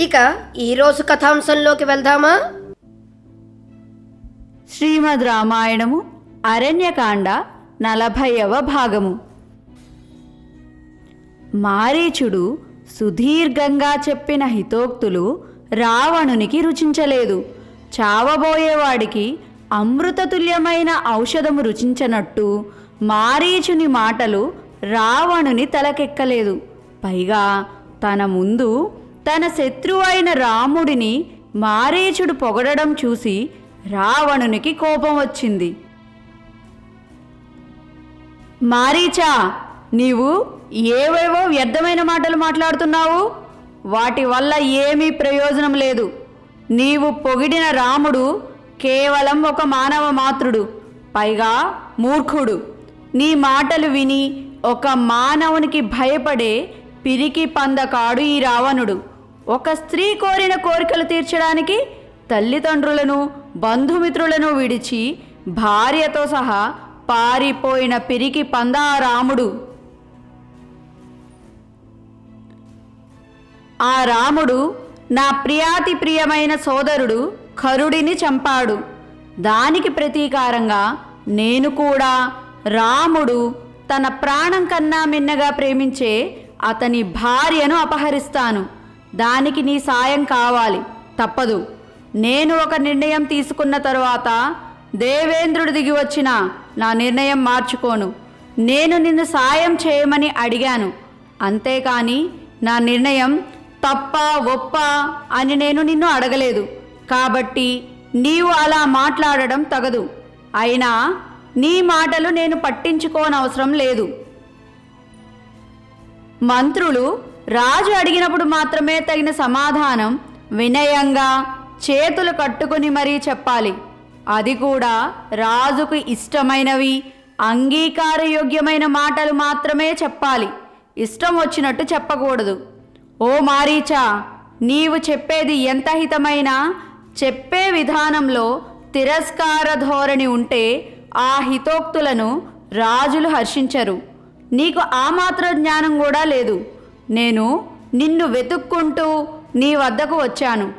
ఇక ఈరోజు కథాంశంలోకి వెళ్దామా? శ్రీమద్ రామాయణము అరణ్యకాండ నలభైవ భాగము. మారీచుడు సుదీర్ఘంగా చెప్పిన హితోక్తులు రావణునికి రుచించలేదు. చావబోయేవాడికి అమృతతుల్యమైన ఔషధము రుచించనట్టు మారీచుని మాటలు రావణుని తలకెక్కలేదు. పైగా తన ముందు తన శత్రువైన రాముడిని మారీచుడు పొగడడం చూసి రావణునికి కోపం వచ్చింది. మారీచా నీవు ఏవేవో వ్యర్థమైన మాటలు మాట్లాడుతున్నావు? వాటి వల్ల ఏమీ ప్రయోజనం లేదు. నీవు పొగిడిన రాముడు కేవలం ఒక మానవ మాతృడు పైగా మూర్ఖుడు. నీ మాటలు విని ఒక మానవునికి భయపడే పిరికి పందకాడు ఈ రావణుడు. ఒక స్త్రీ కోరిన కోరికలు తీర్చడానికి తల్లిదండ్రులను బంధుమిత్రులను విడిచి భార్యతో సహా పారిపోయిన పిరికి పందా రాముడు ఆ రాముడు నా ప్రియాతి ప్రియమైన సోదరుడు ఖరుడిని చంపాడు. దానికి ప్రతీకారంగా నేను కూడా రాముడు తన ప్రాణం కన్నా మిన్నగా ప్రేమించే అతని భార్యను అపహరిస్తాను. దానికి నీ సాయం కావాలి. తప్పదు. నేను ఒక నిర్ణయం తీసుకున్న తరువాత దేవేంద్రుడు దిగి వచ్చిన నా నిర్ణయం మార్చుకోను. నేను నిన్ను సాయం చేయమని అడిగాను. అంతేకాని నా నిర్ణయం తప్ప ఒప్ప అని నేను నిన్ను అడగలేదు. కాబట్టి నీవు అలా మాట్లాడడం తగదు. అయినా నీ మాటలు నేను పట్టించుకోనవసరం లేదు. మంత్రులు రాజు అడిగినప్పుడు మాత్రమే తగిన సమాధానం వినయంగా చేతులు కట్టుకుని మరీ చెప్పాలి. అది కూడా రాజుకు ఇష్టమైనవి అంగీకారయోగ్యమైన మాటలు మాత్రమే చెప్పాలి. ఇష్టం వచ్చినట్టు చెప్పకూడదు. ఓ మారీచా నీవు చెప్పేది ఎంత హితమైనా చెప్పే విధానంలో తిరస్కార ధోరణి ఉంటే ఆ హితోక్తులను రాజులు హర్షించరు. నీకు ఆ మాత్రం జ్ఞానం కూడా లేదు. నేను నిన్ను వెతుక్కుంటూ నీ వద్దకు వచ్చాను.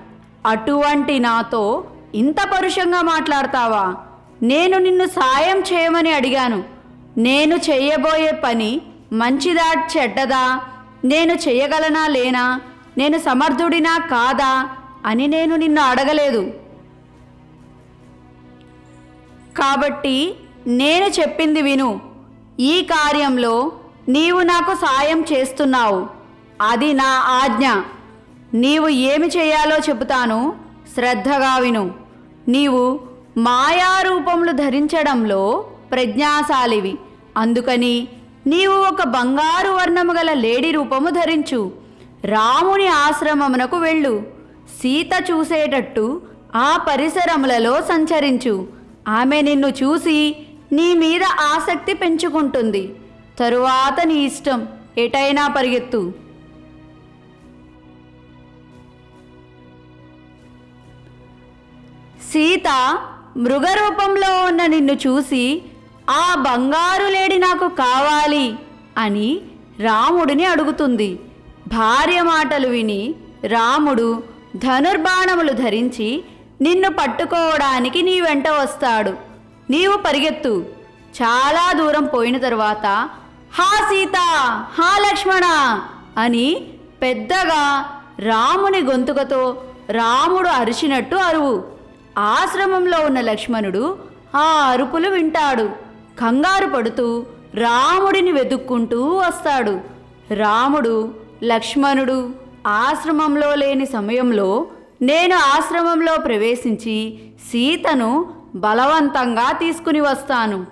అటువంటి నాతో ఇంత పరుషంగా మాట్లాడతావా? నేను నిన్ను సాయం చేయమని అడిగాను. నేను చేయబోయే పని మంచిదా చెడ్డదా? నేను చేయగలనా లేనా? నేను సమర్థుడినా కాదా? అని నేను నిన్ను అడగలేదు. కాబట్టి నేను చెప్పింది విను. ఈ కార్యంలో నీవు నాకు సాయం చేస్తున్నావు. అది నా ఆజ్ఞ. నీవు ఏమి చేయాలో చెబుతాను శ్రద్ధగా విను. నీవు మాయారూపములు ధరించడంలో ప్రజ్ఞాశాలివి. అందుకని నీవు ఒక బంగారు వర్ణము గల లేడీ రూపము ధరించు. రాముని ఆశ్రమమునకు వెళ్ళు. సీత చూసేటట్టు ఆ పరిసరములలో సంచరించు. ఆమె నిన్ను చూసి నీ మీద ఆసక్తి పెంచుకుంటుంది. తరువాత నీ ఇష్టం. ఎటైనా పరిగెత్తు. సీత మృగరూపంలో ఉన్న నిన్ను చూసి ఆ బంగారు లేడి నాకు కావాలి అని రాముడిని అడుగుతుంది. భార్య మాటలు విని రాముడు ధనుర్బాణములు ధరించి నిన్ను పట్టుకోవడానికి నీ వెంట వస్తాడు. నీవు పరిగెత్తు. చాలా దూరం పోయిన తరువాత హా సీత! హా లక్ష్మణ! అని పెద్దగా రాముని గొంతుకతో రాముడు అరిచినట్టు అరువు. ఆశ్రమంలో ఉన్న లక్ష్మణుడు ఆ అరుపులు వింటాడు. కంగారు పడుతూ రాముడిని వెతుక్కుంటూ వస్తాడు. రాముడు లక్ష్మణుడు ఆశ్రమంలో లేని సమయంలో నేను ఆశ్రమంలో ప్రవేశించి సీతను బలవంతంగా తీసుకుని వస్తాను.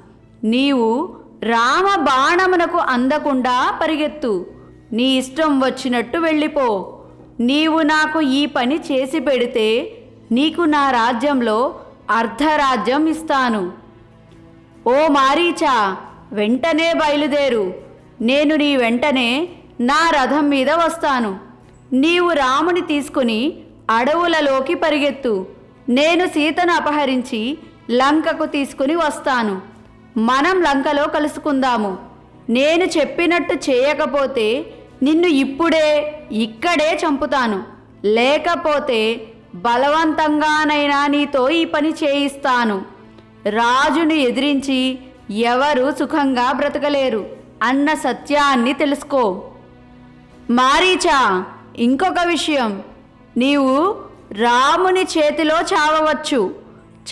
నీవు రామ బాణమునకు అందకుండా పరిగెత్తు. నీ ఇష్టం వచ్చినట్టు వెళ్ళిపో. నీవు నాకు ఈ పని చేసి పెడితే నీకు నా రాజ్యంలో అర్ధరాజ్యం ఇస్తాను. ఓ మారీచా వెంటనే బయలుదేరు. నేను నీ వెంటనే నా రథం మీద వస్తాను. నీవు రాముని తీసుకుని అడవులలోకి పరిగెత్తు. నేను సీతను అపహరించి లంకకు తీసుకుని వస్తాను. మనం లంకలో కలుసుకుందాము. నేను చెప్పినట్టు చేయకపోతే నిన్ను ఇప్పుడే ఇక్కడే చంపుతాను. లేకపోతే బలవంతంగానైనా నీతో ఈ పని చేయిస్తాను. రాజుని ఎదిరించి ఎవరు సుఖంగా బ్రతకలేరు అన్న సత్యాన్ని తెలుసుకో. మారీచా ఇంకొక విషయం. నీవు రాముని చేతిలో చావవచ్చు.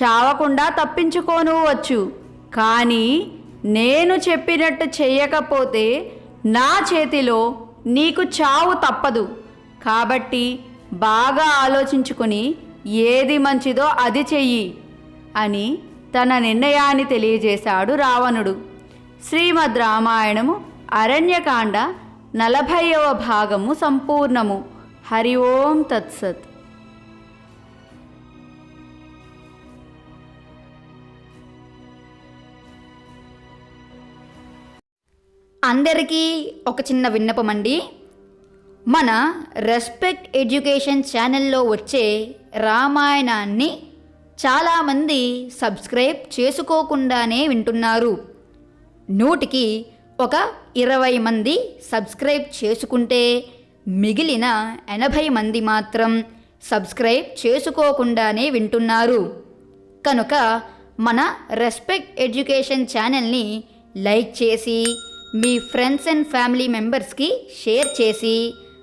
చావకుండా తప్పించుకోనువచ్చు కానీ నేను చెప్పినట్టు చెయ్యకపోతే నా చేతిలో నీకు చావు తప్పదు. కాబట్టి బాగా ఆలోచించుకుని ఏది మంచిదో అది చెయ్యి అని తన నిర్ణయాన్ని తెలియజేశాడు రావణుడు. శ్రీమద్ రామాయణము అరణ్యకాండ నలభైవ భాగము సంపూర్ణము. హరి ఓం తత్సత్. అందరికీ ఒక చిన్న విన్నపం అండి మన రెస్పెక్ట్ ఎడ్యుకేషన్ ఛానల్లో వచ్చే రామాయణాన్ని చాలామంది సబ్స్క్రైబ్ చేసుకోకుండానే వింటున్నారు. నూటికి ఒక ఇరవై మంది సబ్స్క్రైబ్ చేసుకుంటే మిగిలిన ఎనభై మంది మాత్రం సబ్స్క్రైబ్ చేసుకోకుండానే వింటున్నారు. కనుక మన రెస్పెక్ట్ ఎడ్యుకేషన్ ఛానల్ని లైక్ చేసి మీ ఫ్రెండ్స్ అండ్ ఫ్యామిలీ మెంబర్స్కి షేర్ చేసి